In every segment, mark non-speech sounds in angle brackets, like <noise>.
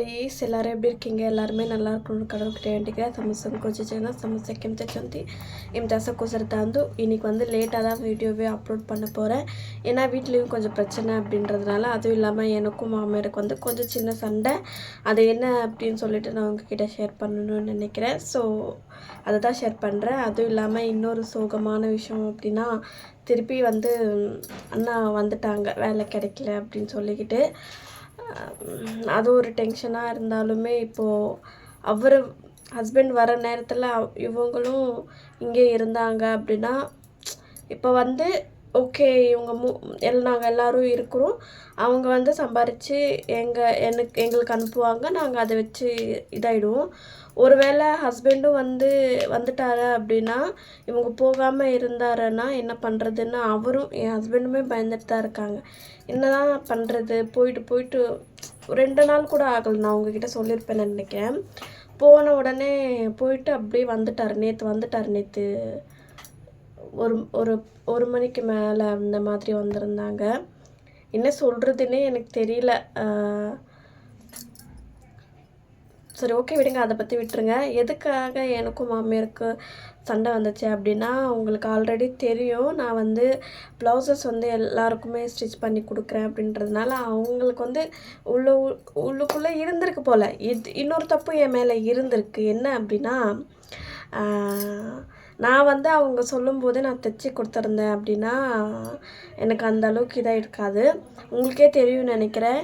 Please ଏଲ୍ଆର୍ଏ ବି କିଙ୍ଗେ ଏଲ୍ଆର୍ମେ நல்லா இருக்கணும்னு கடவுள்கிட்ட வேண்டிக்கிறேன். சமோசம் கொஞ்சம் சேனல் சமோசா கெமிச்ச சந்தி இம்தாசா குசர்தாந்து இன்றைக்கி வந்து லேட்டாக தான் வீடியோவே அப்லோட் பண்ண போகிறேன் ஏன்னா வீட்லேயும் கொஞ்சம் பிரச்சனை அப்படின்றதுனால அதுவும் இல்லாமல் எனக்கும் மாமியாருக்கு வந்து கொஞ்சம் சின்ன சண்டை. அது என்ன அப்படின்னு சொல்லிட்டு நான் உங்ககிட்ட ஷேர் பண்ணணும்னு நினைக்கிறேன். ஸோ அதை தான் ஷேர் பண்ணுறேன் அதுவும் இல்லாமல் இன்னொரு சோகமான விஷயம் அப்படின்னா திருப்பி வந்து அண்ணா வந்துட்டாங்க. வேலை கிடைக்கல அப்படின்னு சொல்லிக்கிட்டு. அது ஒரு டென்ஷனாக இருந்தாலுமே இப்போது அவர் ஹஸ்பண்ட் வர நேரத்தில் இவங்களும் இங்கே இருந்தாங்க அப்படின்னா இப்போ வந்து ஓகே இவங்க மூ எல் நாங்கள் எல்லோரும் இருக்கிறோம். அவங்க வந்து சம்பாரித்து எங்கள் எனக்கு எங்களுக்கு அனுப்புவாங்க. நாங்கள் அதை வச்சு இதாகிடுவோம் ஒருவேளை ஹஸ்பண்டும் வந்து வந்துட்டாரு அப்படின்னா இவங்க போகாமல் இருந்தாருன்னா என்ன பண்ணுறதுன்னு அவரும் என் ஹஸ்பண்டுமே பயந்துட்டு தான் இருக்காங்க. என்னதான் பண்ணுறது போயிட்டு போயிட்டு ரெண்டு நாள் கூட ஆகலை. நான் உங்ககிட்ட சொல்லியிருப்பேன்னு நினைக்கிறேன். போன உடனே போயிட்டு அப்படியே வந்துட்டார். நேற்று வந்துட்டார். நேற்று ஒரு ஒரு ஒரு மணிக்கு மேலே அந்த மாதிரி வந்திருந்தாங்க. என்ன சொல்கிறதுன்னே எனக்கு தெரியல. சரி ஓகே விடுங்க. அதை பற்றி விட்டுருங்க. எதுக்காக எனக்கும் மாமியாருக்கு சண்டை வந்துச்சு அப்படின்னா உங்களுக்கு ஆல்ரெடி தெரியும். நான் வந்து ப்ளவுசஸ் வந்து எல்லாருக்குமே ஸ்டிச் பண்ணி கொடுக்குறேன் அப்படின்றதுனால அவங்களுக்கு வந்து உள்ள உள்ளுக்குள்ளே இருந்திருக்கு போல். இது இன்னொரு தப்பு என் மேலே இருந்திருக்கு. என்ன அப்படின்னா நான் வந்து அவங்க சொல்லும்போது நான் தைச்சி கொடுத்துருந்தேன் அப்படின்னா எனக்கு அந்த அளவுக்கு இதாக இருக்காது. உங்களுக்கே தெரியும்னு நினைக்கிறேன்.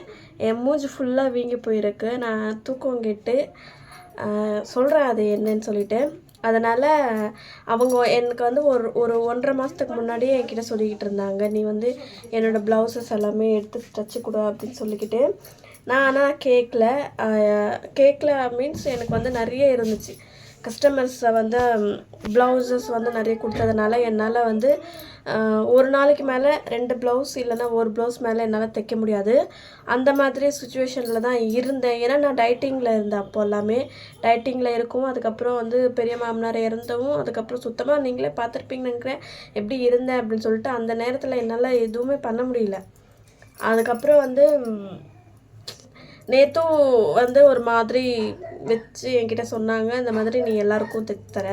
என் மூஞ்சி ஃபுல்லாக வீங்கி போயிருக்கு. நான் தூக்கம் கெட்டு சொல்கிறேன் அது என்னன்னு சொல்லிட்டு. அதனால் அவங்க எனக்கு வந்து ஒரு ஒரு ஒன்றரை மாதத்துக்கு முன்னாடியே என்கிட்ட சொல்லிக்கிட்டு இருந்தாங்க. நீ வந்து என்னோடய ப்ளவுசஸ் எல்லாமே எடுத்து தச்சு கொடு அப்படின்னு சொல்லிக்கிட்டு. நான் ஆனால் கேட்கல கேட்கல மீன்ஸ் எனக்கு வந்து நிறைய இருந்துச்சு. கஸ்டமர்ஸை வந்து ப்ளவுசஸ் வந்து நிறைய கொடுத்ததுனால என்னால் வந்து ஒரு நாளைக்கு மேலே ரெண்டு ப்ளவுஸ் இல்லைன்னா ஒரு ப்ளவுஸ் மேலே என்னால் தைக்க முடியாது. அந்த மாதிரி சுச்சுவேஷனில் தான் இருந்தேன். ஏன்னா நான் டயட்டிங்கில் இருந்தேன் அப்போ எல்லாமே. டயட்டிங்கில் இருக்கும் அதுக்கப்புறம் வந்து பெரிய மாமனார் இறந்தவும் அதுக்கப்புறம் சுத்தமாக நீங்களே பார்த்துருப்பீங்கன்னு நினைக்கிறேன். எப்படி இருந்தேன் அப்படின்னு சொல்லிட்டு அந்த நேரத்தில் என்னால் எதுவுமே பண்ண முடியல. அதுக்கப்புறம் வந்து நேற்றும் வந்து ஒரு மாதிரி வச்சு என்கிட்ட சொன்னாங்க இந்த மாதிரி நீ எல்லாருக்கும் தைச்சு தர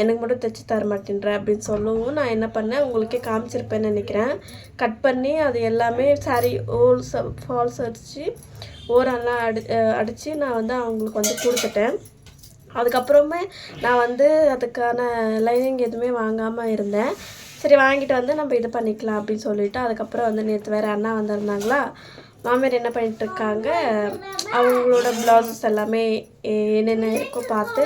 எனக்கு மட்டும் தைச்சு தர மாட்டேன்ற அப்படின்னு சொல்லவும் நான் என்ன பண்ணேன் உங்களுக்கே காமிச்சிருப்பேன்னு நினைக்கிறேன். கட் பண்ணி அது எல்லாமே சாரி ஓல்ஸ் ஃபால்ஸ் அடித்து ஓரெல்லாம் அடி அடித்து நான் வந்து அவங்களுக்கு வந்து கொடுத்துட்டேன். அதுக்கப்புறமே நான் வந்து அதுக்கான லைனிங் எதுவுமே வாங்காமல் இருந்தேன். சரி வாங்கிட்டு வந்து நம்ம இது பண்ணிக்கலாம் அப்படின்னு சொல்லிவிட்டு அதுக்கப்புறம் வந்து நேற்று வேறு அண்ணா வந்திருந்தாங்களா மாமியார் என்ன பண்ணிட்டு இருக்காங்க அவங்களோட ப்ளவுசஸ் எல்லாமே என்னென்ன இருக்கோ பார்த்து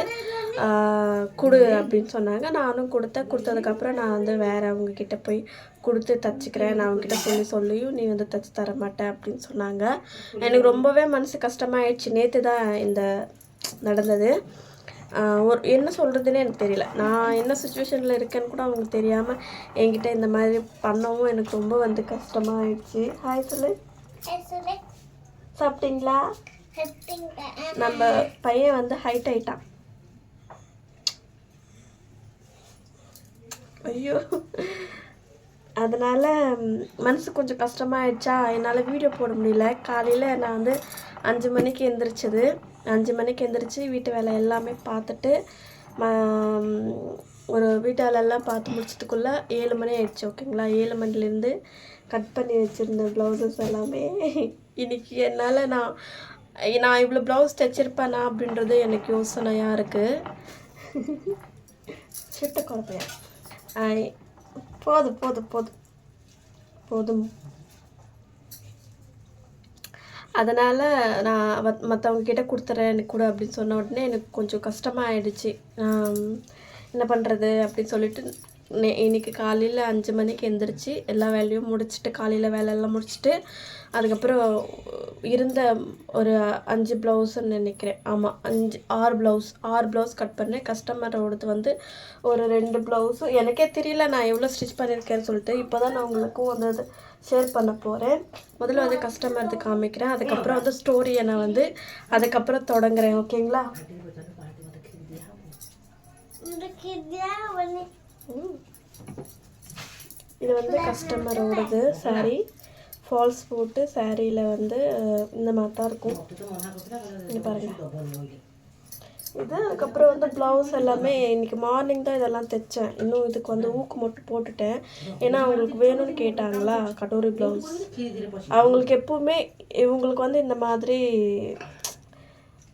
கொடு அப்படின்னு சொன்னாங்க. நானும் கொடுத்தேன். கொடுத்ததுக்கப்புறம் நான் வந்து வேறு அவங்கக்கிட்ட போய் கொடுத்து தச்சுக்கிறேன். நான் அவங்கக்கிட்ட சொல்லி சொல்லியும் நீ வந்து தச்சு தர மாட்டேன் அப்படின்னு சொன்னாங்க. எனக்கு ரொம்பவே மனசு கஷ்டமாயிடுச்சு. நேற்று தான் இந்த நடந்தது. ஒரு என்ன சொல்கிறதுனே எனக்கு தெரியல. நான் என்ன சுச்சுவேஷனில் இருக்கேன்னு கூட அவங்களுக்கு தெரியாமல் என்கிட்ட இந்த மாதிரி பண்ணவும் எனக்கு ரொம்ப வந்து கஷ்டமாயிடுச்சு. ஹாய் சொல்லு. சாப்பிட்டீங்களா? நம்ம பையன் வந்து ஹைட் ஆயிட்டான். ஐயோ. அதனால் மனசு கொஞ்சம் கஷ்டமாயிடுச்சா? என்னால் வீடியோ போட முடியல. காலையில் நான் வந்து அஞ்சு மணிக்கு எந்திரிச்சது. அஞ்சு மணிக்கு எந்திரிச்சு வீட்டு வேலை எல்லாமே பார்த்துட்டு ஒரு வீட்டாலெல்லாம் பார்த்து முடிச்சதுக்குள்ளே ஏழு மணி ஆயிடுச்சு ஓகேங்களா? ஏழு மணிலேருந்து கட் பண்ணி வச்சுருந்த ப்ளவுசஸ் எல்லாமே இன்றைக்கி என்னால் நான் நான் இவ்வளோ ப்ளவுஸ் தைச்சிருப்பேனா அப்படின்றது எனக்கு யோசனையாக இருக்குது சிட்ட குழப்பையா? ஆய், போதும் போதும் போதும் போதும். அதனால் நான் மற்றவங்க கிட்டே கொடுத்துறேன் எனக்கு கூட அப்படின்னு சொன்ன உடனே எனக்கு கொஞ்சம் கஷ்டமாக ஆயிடுச்சு நான் என்ன பண்ணுறது அப்படின்னு சொல்லிட்டு நே இன்னைக்கு காலையில் அஞ்சு மணிக்கு எந்திரிச்சு எல்லா வேலையும் முடிச்சுட்டு காலையில் வேலையெல்லாம் முடிச்சுட்டு அதுக்கப்புறம் இருந்த ஒரு அஞ்சு ப்ளவுஸ்ன்னு நினைக்கிறேன். ஆமாம் அஞ்சு ஆறு ப்ளவுஸ் ஆறு ப்ளவுஸ் கட் பண்ணேன். கஸ்டமரோடது வந்து ஒரு ரெண்டு ப்ளவுஸும் எனக்கே தெரியல நான் எவ்வளோ ஸ்டிச் பண்ணியிருக்கேன்னு சொல்லிட்டு இப்போ தான் நான் உங்களுக்கும் வந்து அது ஷேர் பண்ண போகிறேன் முதல்ல வந்து கஸ்டமருக்கு காமிக்கிறேன். அதுக்கப்புறம் வந்து ஸ்டோரியை நான் வந்து அதுக்கப்புறம் தொடங்குறேன். ஓகேங்களா இது வந்து கஸ்டமரோடது சாரி ஃபால்ஸ் போட்டு சாரியில் வந்து இந்த மாதிரி தான் இருக்கும். இங்க பாருங்க. இது அதுக்கப்புறம் வந்து ப்ளவுஸ் எல்லாமே இன்றைக்கி மார்னிங் தான் இதெல்லாம் தைச்சேன். இன்னும் இதுக்கு வந்து ஊக்கு மட்டும் போட்டுட்டேன். ஏன்னா அவங்களுக்கு வேணும்னு கேட்டாங்களா கட்டோரி ப்ளவுஸ் அவங்களுக்கு எப்போவுமே இவங்களுக்கு வந்து இந்த மாதிரி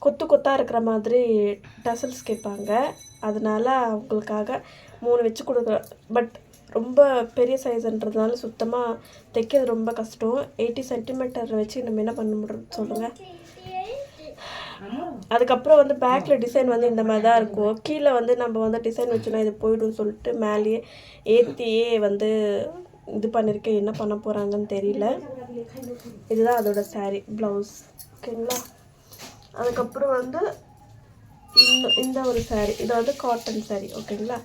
கொத்து கொத்தாக இருக்கிற மாதிரி டசல்ஸ் கேட்பாங்க. அதனால் அவங்களுக்காக மூணு வச்சு கொடுக்குறேன். பட் ரொம்ப பெரிய சைஸ்ன்றதுனால சுத்தமாக தைக்கிறது ரொம்ப கஷ்டம். எயிட்டி சென்டிமீட்டர் வச்சு நம்ம என்ன பண்ண முடியும் சொல்லுங்கள் அதுக்கப்புறம் வந்து பேக்கில் டிசைன் வந்து இந்த மாதிரி தான் இருக்கும். கீழே வந்து நம்ம வந்து டிசைன் வச்சோன்னா இது போய்டும் சொல்லிட்டு மேலேயே ஏற்றியே வந்து இது பண்ணியிருக்கேன் என்ன பண்ண போகிறாங்கன்னு தெரியல. இதுதான் அதோட saree ப்ளவுஸ் ஓகேங்களா? அதுக்கப்புறம் வந்து இந்த இந்த ஒரு சாரீ இது வந்து காட்டன் சாரீ ஓகேங்களா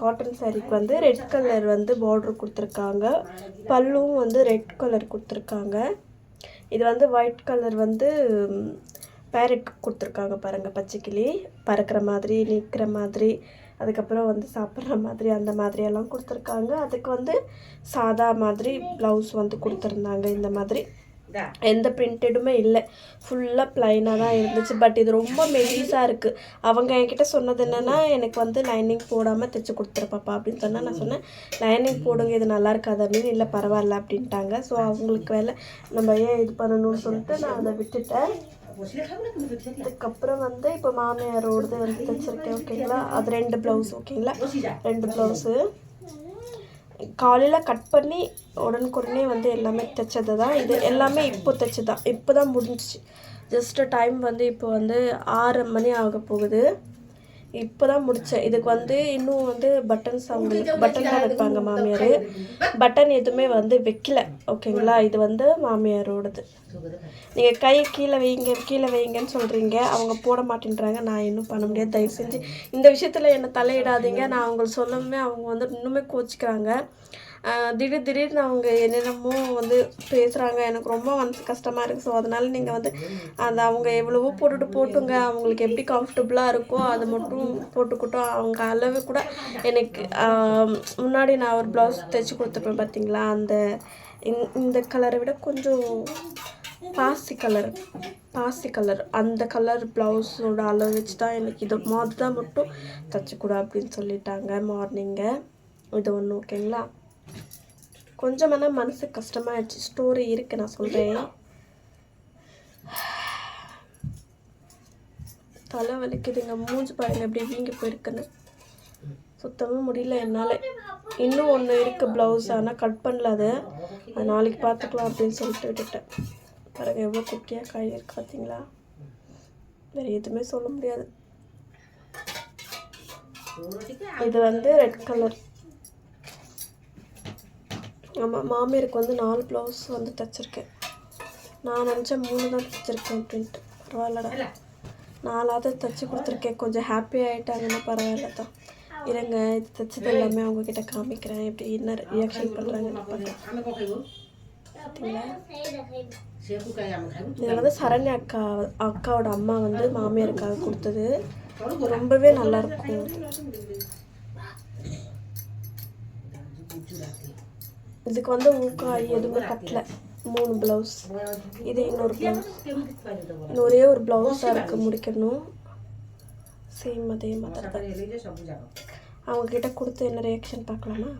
காட்டன் சாரீக்கு வந்து ரெட் கலர் வந்து பார்டர் கொடுத்துருக்காங்க. பல்லுவும் வந்து ரெட் கலர் கொடுத்துருக்காங்க. இது வந்து ஒயிட் கலர் வந்து பேரட் கொடுத்துருக்காங்க பாருங்கள் பச்சைக்கிளி பறக்கிற மாதிரி நிற்கிற மாதிரி அதுக்கப்புறம் வந்து சாப்பிட்ற மாதிரி அந்த மாதிரியெல்லாம் கொடுத்துருக்காங்க. அதுக்கு வந்து சாதா மாதிரி ப்ளவுஸ் வந்து கொடுத்துருந்தாங்க இந்த மாதிரி. எந்த பிரிண்டடுமே இல்லை. ஃபுல்லாக ப்ளைனாக தான் இருந்துச்சு. பட் இது ரொம்ப மெலிஸாக இருக்குது அவங்க என்கிட்ட சொன்னது என்னென்னா எனக்கு வந்து லைனிங் போடாமல் தைச்சு கொடுத்துருப்பாப்பா அப்படின்னு சொன்னால் நான் சொன்னேன். லைனிங் போடுங்க. இது நல்லா இருக்காது. அப்படின்னு இல்லை பரவாயில்ல அப்படின்ட்டாங்க. ஸோ அவங்களுக்கு வேலை நம்ம ஏன் இது பண்ணணும்னு சொல்லிட்டு நான் அதை விட்டுட்டேன். அதுக்கப்புறம் வந்து இப்போ மாமியாரோடது வந்து தைச்சிருக்கேன் ஓகேங்களா அது ரெண்டு ப்ளவுஸ் ஓகேங்களா ரெண்டு ப்ளவுஸு காலையில் கட் பண்ணி உடனுக்குடனே வந்து எல்லாமே தைச்சது தான் இது எல்லாமே இப்போ தைச்சது தான் இப்போ தான் முடிஞ்சிச்சு. ஜஸ்ட்டு டைம் வந்து இப்போ வந்து ஆறு மணி ஆக போகுது. இப்போ தான் முடித்தேன் இதுக்கு வந்து இன்னும் வந்து பட்டன்ஸ் அவங்களுக்கு பட்டன் தான் வைப்பாங்க மாமியார். பட்டன் எதுவுமே வந்து வைக்கல. ஓகேங்களா? இது வந்து மாமியாரோடது. நீங்கள் கை கீழே வைங்க கீழே வைங்கன்னு சொல்கிறீங்க அவங்க போட மாட்டேன்றாங்க. நான் இன்னும் பண்ண முடியாது. தயவு செஞ்சு இந்த விஷயத்தில் என்னை தலையிடாதீங்க. நான் அவங்களுக்கு சொல்லவுமே அவங்க வந்து இன்னுமே கோச்சிக்கிறாங்க. திடீர் திடீர்னு அவங்க என்னென்னமோ வந்து பேசுகிறாங்க எனக்கு ரொம்ப மனசு கஷ்டமாக இருக்குது ஸோ அதனால் நீங்கள் வந்து அந்த அவங்க எவ்வளவோ போட்டுட்டு போட்டுங்க. அவங்களுக்கு எப்படி கம்ஃபர்டபுளாக இருக்கோ அதை மட்டும் போட்டுக்கிட்டோம். அவங்க அளவு கூட எனக்கு முன்னாடி நான் ஒரு ப்ளவுஸ் தைச்சி கொடுத்துருப்பேன் பார்த்தீங்களா அந்த இந்த- இந்த கலரை விட கொஞ்சம் பாசி கலர் பாசி கலர் அந்த கலர் ப்ளவுஸோட அளவு வச்சு தான் எனக்கு இது மாதிரி தான் மட்டும் தைச்சிக்கூடா அப்படின்னு சொல்லிட்டாங்க. மார்னிங்கை இது ஒன்று ஓகேங்களா கொஞ்சம் ஆனால் மனசு கஷ்டமாயிடுச்சு. ஸ்டோரி இருக்குது நான் சொல்கிறேன் தலை வலிக்குதுங்க. மூஞ்சி பாருங்க எப்படி வீங்கி போயிருக்குன்னு. சுத்தமாக முடியல என்னால். இன்னும் ஒன்று இருக்குது ப்ளவுஸ் ஆனால் கட் பண்ணல அதை. அது நாளைக்கு பார்த்துக்கலாம் அப்படின்னு சொல்லிட்டு விட்டுட்டேன். பாருங்க எவ்வளோ குட்டியாக காய் இருக்கு பார்த்தீங்களா? வேறு எதுவுமே சொல்ல முடியாது. இது வந்து ரெட் கலர் ஆமாம் மாமியருக்கு வந்து நாலு ப்ளவுஸ் வந்து தைச்சிருக்கேன். நான் நினச்சேன் மூணு தான் தைச்சிருக்கேன் அப்படின்ட்டு பரவாயில்லடா. நாலாவது தைச்சி கொடுத்துருக்கேன். கொஞ்சம் ஹாப்பி ஆகிட்டாங்கன்னா பரவாயில்ல தான். இருங்க இது தைச்சது எல்லாமே அவங்கக்கிட்ட காமிக்கிறேன். எப்படி என்ன ரியாக்ஷன் பண்ணுறாங்கன்னு பார்க்கலாம். இது வந்து சரண்யா அக்கா அக்காவோட அம்மா வந்து மாமியாருக்காக கொடுத்தது. ரொம்பவே நல்லா இருக்கும். இதுக்கு வந்து ஊக்காய் எதுவுமே கட்டல. மூணு ப்ளவுஸ் இது இன்னொரு ப்ளவுஸ் இன்னும் ஒரே ஒரு ப்ளவுஸாக இருக்குது முடிக்கணும். சேம் அதே மாதிரி தான். அவங்கக்கிட்ட கொடுத்து என்ன ரியாக்ஷன் பார்க்கலாமா?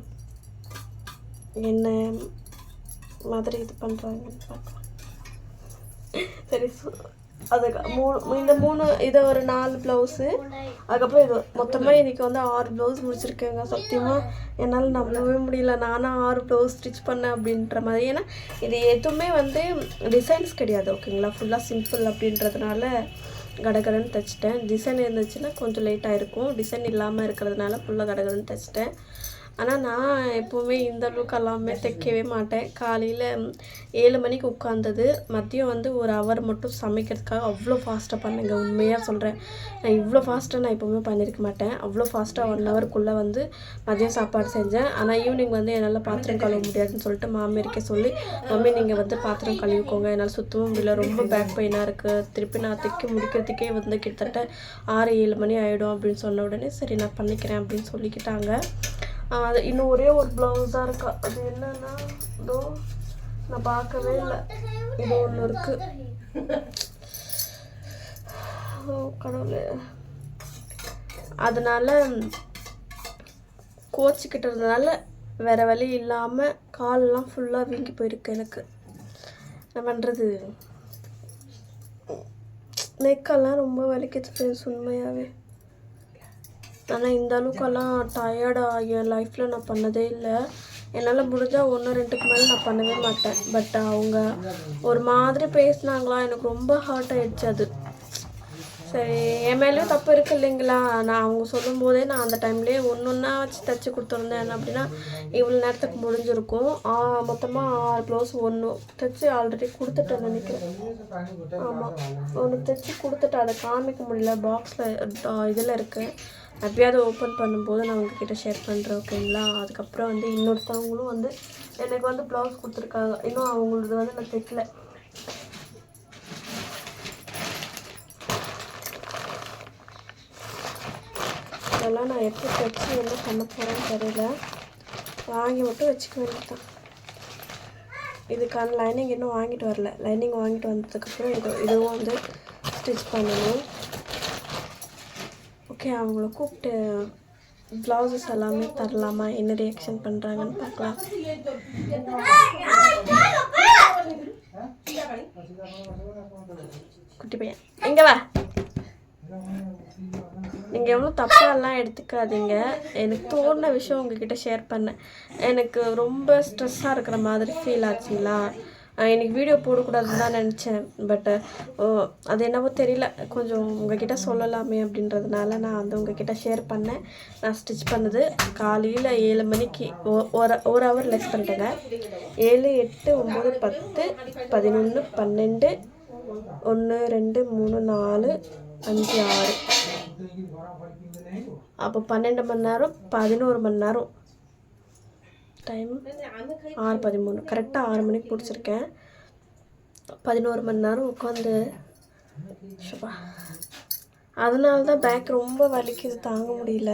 என்ன மாதிரி இது பண்ணுறாங்கன்னு பார்க்கலாம். சரி சு- அதுக்கு மூணு இந்த மூணு இதை ஒரு நாலு ப்ளவுஸு அதுக்கப்புறம் இது மொத்தமாக இன்றைக்கி வந்து ஆறு ப்ளவுஸ் முடிச்சிருக்கேங்க. சத்தியமாக என்னால் நம்பவே முடியல. நானும் ஆறு ப்ளவுஸ் ஸ்டிச் பண்ணேன் அப்படின்ற மாதிரி. ஏன்னா இது எதுவுமே வந்து டிசைன்ஸ் கிடையாது ஓகேங்களா ஃபுல்லாக சிம்பிள் அப்படின்றதுனால கடகடன்னு தைச்சிட்டேன். டிசைன் இருந்துச்சுன்னா கொஞ்சம் லேட்டாக இருக்கும். டிசைன் இல்லாமல் இருக்கிறதுனால ஃபுல்லாக கடகடன்னு தைச்சிட்டேன். ஆனால் நான் எப்போவுமே இந்த அளவுக்கு எல்லாமே தைக்கவே மாட்டேன். காலையில் ஏழு மணிக்கு உட்காந்தது மதியம் வந்து ஒரு ஹவர் மட்டும் சமைக்கிறதுக்காக அவ்வளோ ஃபாஸ்ட்டாக பண்ணுங்க. உண்மையாக சொல்கிறேன் நான் இவ்வளோ ஃபாஸ்ட்டாக நான் எப்போவுமே பண்ணியிருக்க மாட்டேன். அவ்வளோ ஃபாஸ்ட்டாக ஒன் ஹவருக்குள்ளே வந்து மதியம் சாப்பாடு செஞ்சேன். ஆனால் ஈவினிங் வந்து என்னால் பாத்திரம் கழுவ முடியாதுன்னு சொல்லிட்டு மாமியாருக்கே சொல்லி மம்மி நீங்கள் வந்து பாத்திரம் கழுவிக்கோங்க. என்னால் சுத்தமும் முடியல. ரொம்ப பேக் பெயினாக இருக்குது திருப்பி நான் தைக்க முடிக்கிறதுக்கே வந்து கிட்டத்தட்ட ஆறு ஏழு மணி ஆகிடும் அப்படின்னு சொன்ன உடனே சரி நான் பண்ணிக்கிறேன். அப்படின்னு சொல்லிக்கிட்டாங்க. அது இன்னும் ஒரே ஒரு ப்ளவுஸ் தான் இருக்கா? அது என்னன்னா இதோ நான் பார்க்கவே இல்லை. இது ஒன்று இருக்கு. ஓ கடவுளே. அதனால கோச்சிக்கிட்டதுனால வேற வழி இல்லாமல் காலெல்லாம் ஃபுல்லாக வீங்கி போயிருக்கு எனக்கு. என்ன பண்ணுறது நெக்கெல்லாம் ரொம்ப வலிக்கிச்சு உண்மையாகவே ஆனால் இந்த அளவுக்கெல்லாம் டயர்டாக என் லைஃப்பில் நான் பண்ணதே இல்லை. என்னால் முடிஞ்சால் ஒன்று ரெண்டுக்கு மேலே நான் பண்ணவே மாட்டேன். பட் அவங்க ஒரு மாதிரி பேசினாங்களா எனக்கு ரொம்ப ஹார்ட் ஆகிடுச்சு அது. சரி என் மேலேயும் தப்பு இருக்கு இல்லைங்களா? நான் அவங்க சொல்லும் போதே நான் அந்த டைம்லேயே ஒன்று ஒன்றா வச்சு தைச்சி கொடுத்துருந்தேன். அப்படின்னா இவ்வளோ நேரத்துக்கு முடிஞ்சிருக்கும். மொத்தமாக ஆறு ப்ளவுஸ் ஒன்று தைச்சி ஆல்ரெடி கொடுத்துட்டேன் நினைக்கிறேன். ஆமாம் ஒன்று தைச்சி கொடுத்துட்டு அதை காமிக்க முடியல. பாக்ஸில் இதில் இருக்குது எப்பயாவது ஓப்பன் பண்ணும்போது நான் உங்ககிட்ட ஷேர் பண்ணுறேன் ஓகேங்களா அதுக்கப்புறம் வந்து இன்னொருத்தவங்களும் வந்து எனக்கு வந்து ப்ளவுஸ் கொடுத்துருக்காங்க. இன்னும் அவங்களது வந்து நான் தைக்கல. அதெல்லாம் நான் எப்படி தைச்சி என்ன பண்ண போகிறேன்னு தெரியல. வாங்கி மட்டும் வச்சுக்க வேண்டியதான் இதுக்கான லைனிங் இன்னும் வாங்கிட்டு வரல. லைனிங் வாங்கிட்டு வந்ததுக்கப்புறம் இது இதுவும் வந்து ஸ்டிச் பண்ணணும். ஓகே அவங்கள கூப்பிட்டு ப்ளவுசஸ் எல்லாமே தரலாமா? என்ன ரியாக்ஷன் பண்ணுறாங்கன்னு பார்க்கலாம். குட்டி பையன் எங்கே வா. நீங்கள் எவ்வளோ தப்பாலாம் எடுத்துக்காதீங்க. எனக்கு தோணுன விஷயம் உங்ககிட்ட ஷேர் பண்ணேன். எனக்கு ரொம்ப ஸ்ட்ரெஸ்ஸாக இருக்கிற மாதிரி ஃபீல் ஆச்சுங்களா? எனக்கு இன்னைக்கு வீடியோ போடக்கூடாதுன்னு தான் நினச்சேன். பட்டு அது என்னவோ தெரியல. கொஞ்சம் உங்ககிட்ட சொல்லலாமே அப்படின்றதுனால நான் வந்து உங்ககிட்ட ஷேர் பண்ணேன். நான் ஸ்டிச் பண்ணது காலையில் ஏழு மணிக்கு. ஒரு ஒரு ஹவர் லெஸ் பண்ணிட்டேங்க. ஏழு எட்டு ஒம்பது பத்து பதினொன்று பன்னெண்டு ஒன்று ரெண்டு மூணு நாலு அஞ்சு ஆறு. அப்போ பன்னெண்டு மணி நேரம் பதினோரு மணி நேரம். டைம் ஆறு பதிமூணு. கரெக்டாக ஆறு மணிக்கு பிடிச்சிருக்கேன் பதினோரு மணி நேரம் உட்காந்து ஷப்பா. அதனால தான் பேக் ரொம்ப வலிக்குது தாங்க முடியல.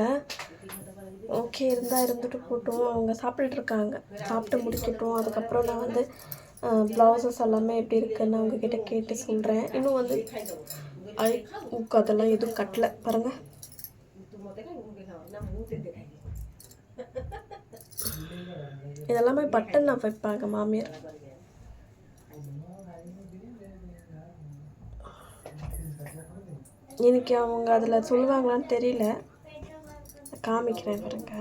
ஓகே இருந்தால் இருந்துட்டு போட்டோம். அவங்க சாப்பிட்டுட்டு இருக்காங்க. சாப்பிட்டு முடிக்கட்டும். அதுக்கப்புறம் நான் வந்து ப்ளவுசஸ் எல்லாமே எப்படி இருக்குன்னு அவங்கக்கிட்ட கேட்டு சொல்கிறேன் இன்னும் வந்து ஐ ஊக்கு அதெல்லாம் எதுவும் கட்டல. பாருங்கள் இதெல்லாமே பட்டன் நான் வைப்பாங்க மாமியார். எனக்கு அவங்க அதில் சொல்லுவாங்களான்னு தெரியல. காமிக்கிறேன் பாருங்க.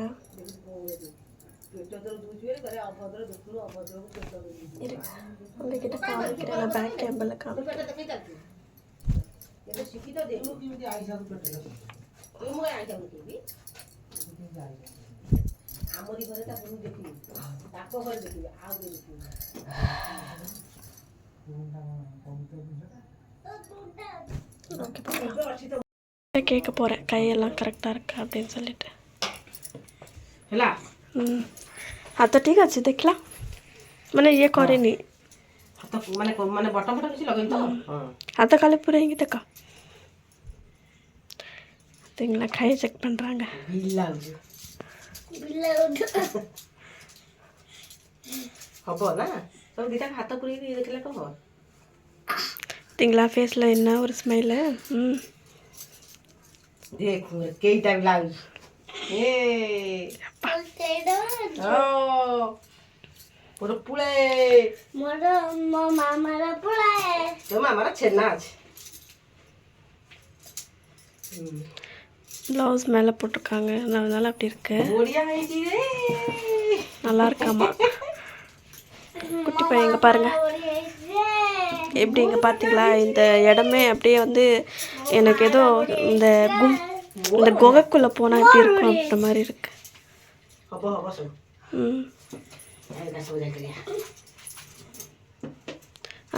இருங்க. உங்ககிட்ட காமிக்கிறேன். நான் பேக் கேம்பில் காமிக்கிறேன். ଆମରି ଘରେ ତା ବୋହୁ ଦେଖିବି ତାଙ୍କ ଘରେ ଦେଖିବି ଆଉ କେହି ଦେଖିବି ஓகே பார்க்கலாம் கேட்க போகிறேன் கையெல்லாம் கரெக்டாக இருக்கா அப்படின்னு சொல்லிட்டு ହେଲା ହୁଁ ହାତ ଠିକ୍ ଅଛି ଦେଖିଲା ମାନେ ଇଏ କରିନି ହାତ ମାନେ ମାନେ ବଟମ ଫଟମ କିଛି ଲଗେଇନି ତ ହଁ ହାତ ଖାଲି ପୁରେଇକି ଦେଖ பார்த்தீங்களா கை செக் பண்ணுறாங்க ବିଲା ହଉଛି ହବ ନା ସବୁ ଦିଟା ହାତ ପୁରେଇକି ଦେଖିଲେ କଣ ହବ பார்த்தீங்களா ஃபேஸில் என்ன ஒரு ஸ்மைலு ம் ଦେଖ କେଇଟା ବି ଲାଗୁଛି ଏ ஒரு পুলে মোর মো মামার পুলে তো মামার ছেনা আছে ப்ளவுஸ் மேலே போட்டிருக்காங்க. அதனால அப்படி இருக்கு. நல்லா இருக்காமா <laughs> குட்டி பையன் இங்கே பாருங்க. எப்படி பார்த்தீங்களா இந்த இடமே அப்படியே வந்து எனக்கு ஏதோ இந்த கும் இந்த குகைக்குள்ளே போனால் எப்படி இருக்கும் அப்படின்ற மாதிரி இருக்கு. ம்.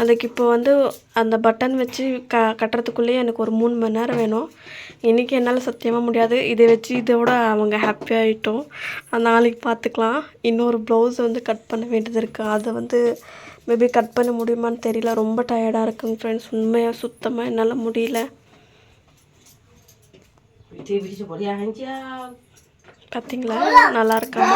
அதுக்கு இப்போ வந்து அந்த பட்டன் வச்சு க கட்டுறதுக்குள்ளேயே எனக்கு ஒரு மூணு மணி நேரம் வேணும். இன்றைக்கி என்னால் சத்தியமாக முடியாது. இதை வச்சு இதோட அவங்க ஹாப்பியாகிட்டோம் நாளைக்கு பார்த்துக்கலாம். இன்னொரு ப்ளவுஸ் வந்து கட் பண்ண வேண்டியது இருக்குது அதை வந்து மேபி கட் பண்ண முடியுமான்னு தெரியல. ரொம்ப டயர்டாக இருக்குங்க ஃப்ரெண்ட்ஸ் உண்மையாக சுத்தமாக என்னால் முடியல. பார்த்தீங்களா நல்லா இருக்காங்க.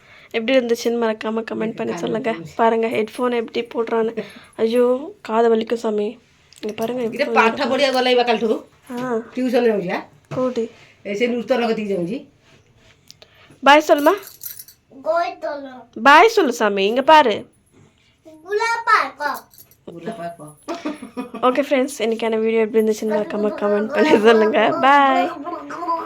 எப்படி இருந்துச்சுன்னு மறக்காமல் கமெண்ட் பண்ணி சொல்லுங்கள் பாருங்கள் ஹெட்ஃபோன் எப்படி போடுறான்னு ஐயோ காதை வலிக்கும் சாமி இங்கே பாருங்கள் ଇରେ எப்படி ପାଠ ପଢ଼ିବାକୁ ଗଲା ବା କାଲିଠୁ ஆ ଟ୍ୟୁସନ୍ ଯାଉଛି ବା கோடி ଏ ସେ ନୂତନ କତିକି ଯାଉଛି பாய் சொல்லுமா பாய் சொல்லு சாமி இங்கே பாரு ବୁଲା ପାକ ஓகே ஃப்ரெண்ட்ஸ் இன்றைக்கான வீடியோ எப்படி இருந்துச்சுன்னு மறக்காமல் கமெண்ட் <laughs> பண்ணி சொல்லுங்கள் பாய் <laughs>